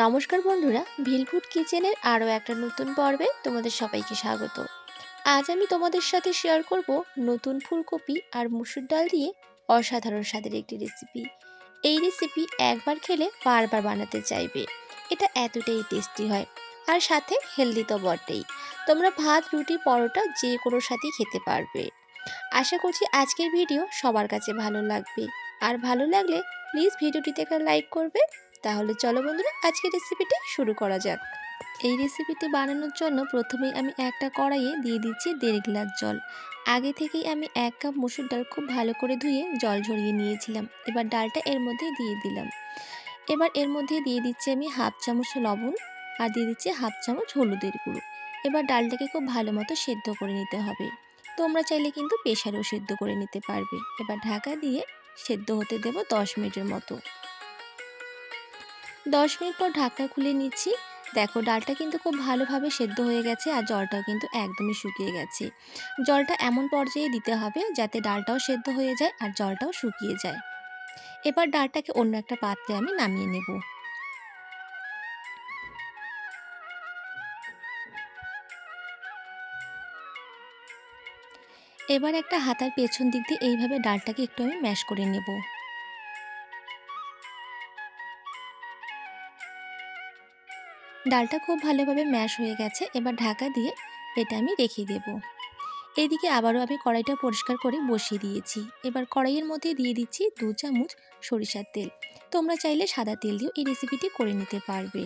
নমস্কার বন্ধুরা ভিলফুড কিচেনের আরও একটা নতুন পর্বে তোমাদের সবাইকে স্বাগত। আজ আমি তোমাদের সাথে শেয়ার করব নতুন ফুলকপি আর মুসুর ডাল দিয়ে অসাধারণ স্বাদের একটি রেসিপি এই রেসিপি একবার খেলে বারবার বানাতে চাইবে। এটা এতটাই টেস্টি হয় আর সাথে হেলদি তো বটেই। তোমরা ভাত, রুটি, পরোটা যে কোনো সাথেই খেতে পারবে। আশা করছি আজকের ভিডিও সবার কাছে ভালো লাগবে। আর ভালো লাগলে প্লিজ ভিডিওটিতে একটা লাইক করবে। তাহলে চলো বন্ধুরা, আজকের রেসিপিটি শুরু করা যাক। এই রেসিপিটি বানানোর জন্য প্রথমেই আমি একটা কড়াইয়ে দিয়ে দিচ্ছি দেড় গ্লাস জল। আগে থেকেই আমি এক কাপ মুসুর ডাল খুব ভালো করে ধুয়ে জল ঝরিয়ে নিয়েছিলাম। এবার ডালটা এর মধ্যে দিয়ে দিলাম। এবার এর মধ্যে দিয়ে দিচ্ছি আমি হাফ চামচ লবণ আর দিয়ে দিচ্ছি হাফ চামচ হলুদের গুঁড়ো। এবার ডালটাকে খুব ভালো মতো সেদ্ধ করে নিতে হবে। তোমরা চাইলে কিন্তু প্রেশারেও সেদ্ধ করে নিতে পারবে। এবার ঢাকা দিয়ে সেদ্ধ হতে দেবো দশ মিনিটের মতো। দশ মিনিট পর ঢাকা খুলে নিচ্ছি। দেখো, ডালটা কিন্তু খুব ভালোভাবে সেদ্ধ হয়ে গেছে আর জলটাও কিন্তু একদমই শুকিয়ে গেছে। জলটা এমন পর্যায়ে দিতে হবে যাতে ডালটাও সেদ্ধ হয়ে যায় আর জলটাও শুকিয়ে যায়। এবার ডালটাকে অন্য একটা পাত্রে আমি নামিয়ে নেব। এবার একটা হাতার পেছন দিক দিয়ে এইভাবে ডালটাকে একটু আমি ম্যাশ করে নেব। ডালটা খুব ভালোভাবে ম্যাশ হয়ে গেছে। এবার ঢাকা দিয়ে এটা আমি রেখে দেব। এদিকে আবারও আমি কড়াইটা পরিষ্কার করে বসিয়ে দিয়েছি। এবার কড়াইয়ের মধ্যে দিয়ে দিচ্ছি দু চামচ সরিষার তেল। তোমরা চাইলে সাদা তেল দিয়েও এই রেসিপিটি করে নিতে পারবে।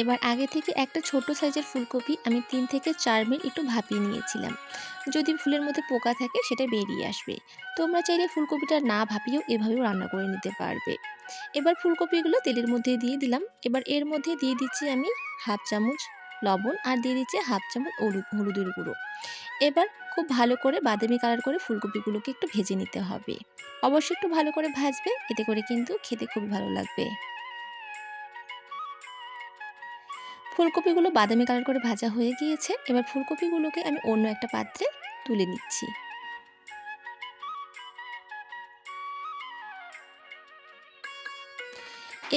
এবার আগে থেকে একটা ছোট সাইজের ফুলকপি আমি তিন থেকে চার মিনিট একটু ভাপিয়ে নিয়েছিলাম। যদি ফুলের মধ্যে পোকা থাকে সেটা বেরিয়ে আসবে। তোমরা চাইলে ফুলকপিটা না ভাপিয়েও এভাবেও রান্না করে নিতে পারবে। এবার ফুলকপিগুলো তেলের মধ্যে দিয়ে দিলাম। এবার এর মধ্যে দিয়ে দিচ্ছি আমি হাফ চামচ লবণ আর দিয়ে দিচ্ছি হাফ চামচ হলুদের গুঁড়ো। এবার খুব ভালো করে বাদামি কালার করে ফুলকপিগুলোকে একটু ভেজে নিতে হবে। অবশ্যই একটু ভালো করে ভাজবে, এতে করে কিন্তু খেতে খুব ভালো লাগবে। ফুলকপিগুলো বাদামি কালার করে ভাজা হয়ে গিয়েছে। এবার ফুলকপিগুলোকে আমি অন্য একটা পাত্রে তুলে নিচ্ছি।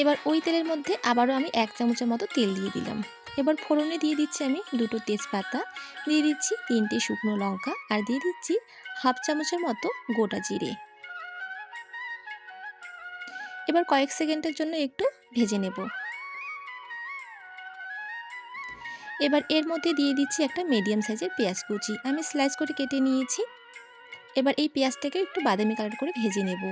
এবার ওই তেলের মধ্যে আবারও আমি এক চামচের মতো তেল দিয়ে দিলাম। এবার ফোড়নে দিয়ে দিচ্ছি আমি দুটো তেজপাতা, দিয়ে দিচ্ছি তিনটে শুকনো লঙ্কা আর দিয়ে দিচ্ছি হাফ চামচের মতো গোটা জিরে। এবার কয়েক সেকেন্ডের জন্য একটু ভেজে নেব। এবার এর মধ্যে দিয়ে দিচ্ছি একটা মিডিয়াম সাইজের পেঁয়াজ কুচি। আমি স্লাইস করে কেটে নিয়েছি। এবার এই পেঁয়াজটাকে একটু বাদামি কালার করে ভেজে নেব।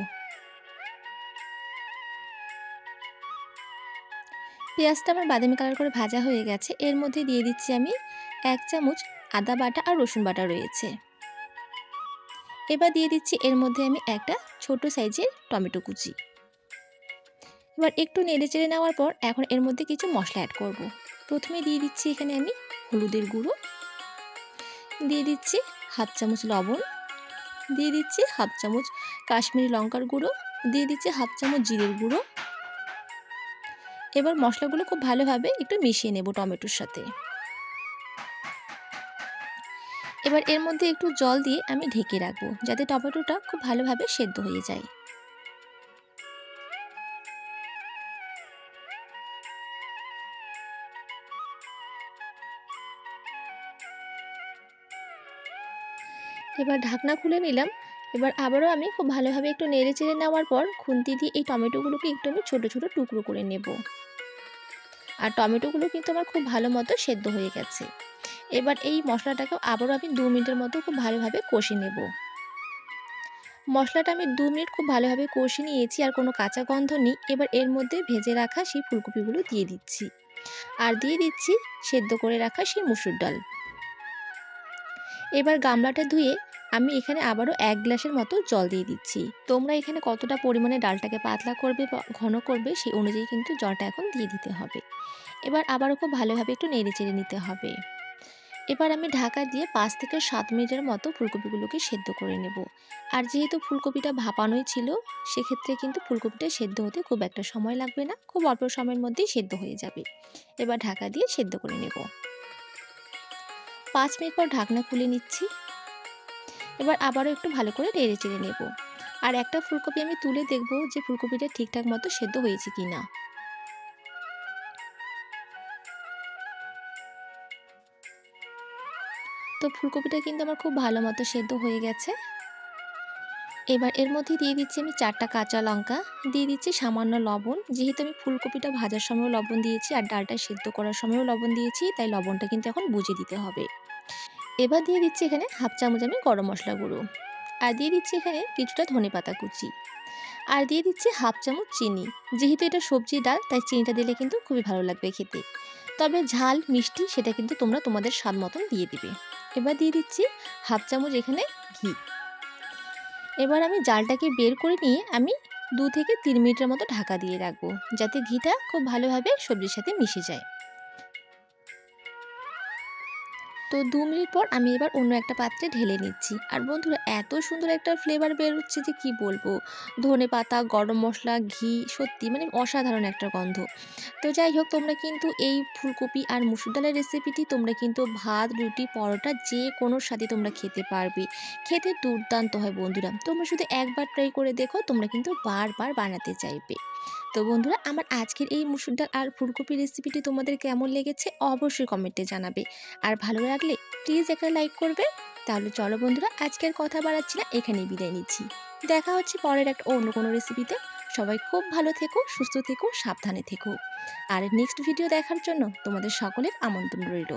পেঁয়াজটা আমার বাদামি কালার করে ভাজা হয়ে গেছে। এর মধ্যে দিয়ে দিচ্ছি আমি এক চামচ আদা বাটা আর রসুন বাটা রয়েছে। এবার দিয়ে দিচ্ছি এর মধ্যে আমি একটা ছোট সাইজের টমেটো কুচি। এবার একটু নেড়ে চেড়ে নেওয়ার পর এখন এর মধ্যে কিছু মশলা অ্যাড করব। প্রথমে দিয়ে দিচ্ছি এখানে আমি হলুদের গুঁড়ো। দিয়ে দিচ্ছি হাফ চামচ লবণ। দিয়ে দিচ্ছি হাফ চামচ কাশ্মীরি লঙ্কার গুঁড়ো। দিয়ে দিচ্ছি হাফ চামচ জিরের গুঁড়ো। এবার মশলাগুলো খুব ভালোভাবে একটু মিশিয়ে নেব টমেটোর সাথে। এবার এর মধ্যে একটু জল দিয়ে আমি ঢেকে রাখব যাতে টমেটোটা খুব ভালোভাবে সেদ্ধ হয়ে যায়। এবার ঢাকনা খুলে নিলাম। এবার আবারও আমি খুব ভালোভাবে একটু নেড়ে চেড়ে নেওয়ার পর খুন্তি দিয়ে এই টমেটোগুলোকে একটু আমি ছোটো ছোটো টুকরো করে নেব। আর টমেটোগুলো কিন্তু আমার খুব ভালো মতো সেদ্ধ হয়ে গেছে। এবার এই মশলাটাকে আবারও আমি দু মিনিটের মতো খুব ভালোভাবে কষে নেব। মশলাটা আমি দু মিনিট খুব ভালোভাবে কষে নিয়েছি, আর কোনো কাঁচা গন্ধ নেই। এবার এর মধ্যে ভেজে রাখা সেই ফুলকপিগুলো দিয়ে দিচ্ছি। আর দিয়ে দিচ্ছি সেদ্ধ করে রাখা সেই মুসুর ডাল। এবার গামলাটা ধুয়ে আমি এখানে আবারও এক গ্লাসের মতো জল দিয়ে দিচ্ছি। তোমরা এখানে কতটা পরিমাণে ডালটাকে পাতলা করবে বা ঘন করবে সেই অনুযায়ী কিন্তু জলটা এখন দিয়ে দিতে হবে। এবার আবারও খুব ভালোভাবে একটু নেড়ে চেড়ে নিতে হবে। এবার আমি ঢাকা দিয়ে পাঁচ থেকে সাত মিনিটের মতো ফুলকপিগুলোকে সেদ্ধ করে নেব। আর যেহেতু ফুলকপিটা ভাপানোই ছিল, সেক্ষেত্রে কিন্তু ফুলকপিটা সেদ্ধ হতে খুব একটা সময় লাগবে না, খুব অল্প সময়ের মধ্যেই সেদ্ধ হয়ে যাবে। এবার ঢাকা দিয়ে সেদ্ধ করে নেব। পাঁচ মিনিট পর ঢাকনা খুলে নিচ্ছি। এবার আবারও একটু ভালো করে নেড়ে চেড়ে নেব। আর একটা ফুলকপি আমি তুলে দেখব যে ফুলকপিটা ঠিকঠাক মতো সেদ্ধ হয়েছে কি না। তো ফুলকপিটা কিন্তু আমার খুব ভালো মতো সেদ্ধ হয়ে গেছে। এবার এর মধ্যে দিয়ে দিচ্ছি আমি চারটা কাঁচা লঙ্কা, দিয়ে দিচ্ছি সামান্য লবণ। যেহেতু আমি ফুলকপিটা ভাজার সময়ও লবণ দিয়েছি আর ডালটা সেদ্ধ করার সময়ও লবণ দিয়েছি, তাই লবণটা কিন্তু এখন বুঝে দিতে হবে। এবার দিয়ে দিচ্ছি এখানে হাফ চামচ আমি গরম মশলা গুঁড়ো। আর দিয়ে দিচ্ছি এখানে কিছুটা ধনে পাতা কুচি। আর দিয়ে দিচ্ছি হাফ চামচ চিনি। যেহেতু এটা সবজি ডাল, তাই চিনিটা দিলে কিন্তু খুবই ভালো লাগবে খেতে। তবে ঝাল, মিষ্টি সেটা কিন্তু তোমরা তোমাদের স্বাদ মতন দিয়ে দিবে। এবার দিয়ে দিচ্ছি হাফ চামচ এখানে ঘি। এবার আমি জালটাকে বের করে নিয়ে আমি দু থেকে তিন মিনিটের মতো ঢাকা দিয়ে রাখব, যাতে ঘিটা খুব ভালোভাবে সবজির সাথে মিশে যায়। তো দু মিনিট পর আমি এবার অন্য একটা পাত্রে ঢেলে নিচ্ছি। আর বন্ধুরা, এত সুন্দর একটা ফ্লেভার বেরোচ্ছে যে কি বলব? ধনে পাতা, গরম মশলা, ঘি, সত্যি মানে অসাধারণ একটা গন্ধ। তো যাই হোক, তোমরা কিন্তু এই ফুলকপি আর মুসুর ডালের রেসিপিটি তোমরা কিন্তু ভাত, রুটি, পরোটা যে কোনো সাথে তোমরা খেতে পারবে। খেতে দুর্দান্ত হয় বন্ধুরা। তোমরা শুধু একবার ট্রাই করে দেখো, তোমরা কিন্তু বারবার বানাতে চাইবে। তো বন্ধুরা, আমার আজকের এই মুসুর ডাল আর ফুলকপি রেসিপিটি তোমাদের কেমন লেগেছে অবশ্যই কমেন্টে জানাবে। আর ভালো লাগলে প্লিজ একটা লাইক করবে। তাহলে চলো বন্ধুরা, আজকের কথা বাড়াচ্ছি না, এখানেই বিদায় নিচ্ছি। দেখা হচ্ছে পরের একটা অন্য কোনো রেসিপিতে সবাই খুব ভালো থেকো, সুস্থ থেকো, সাবধানে থেকো। আর নেক্সট ভিডিও দেখার জন্য তোমাদের সকলের আমন্ত্রণ রইল।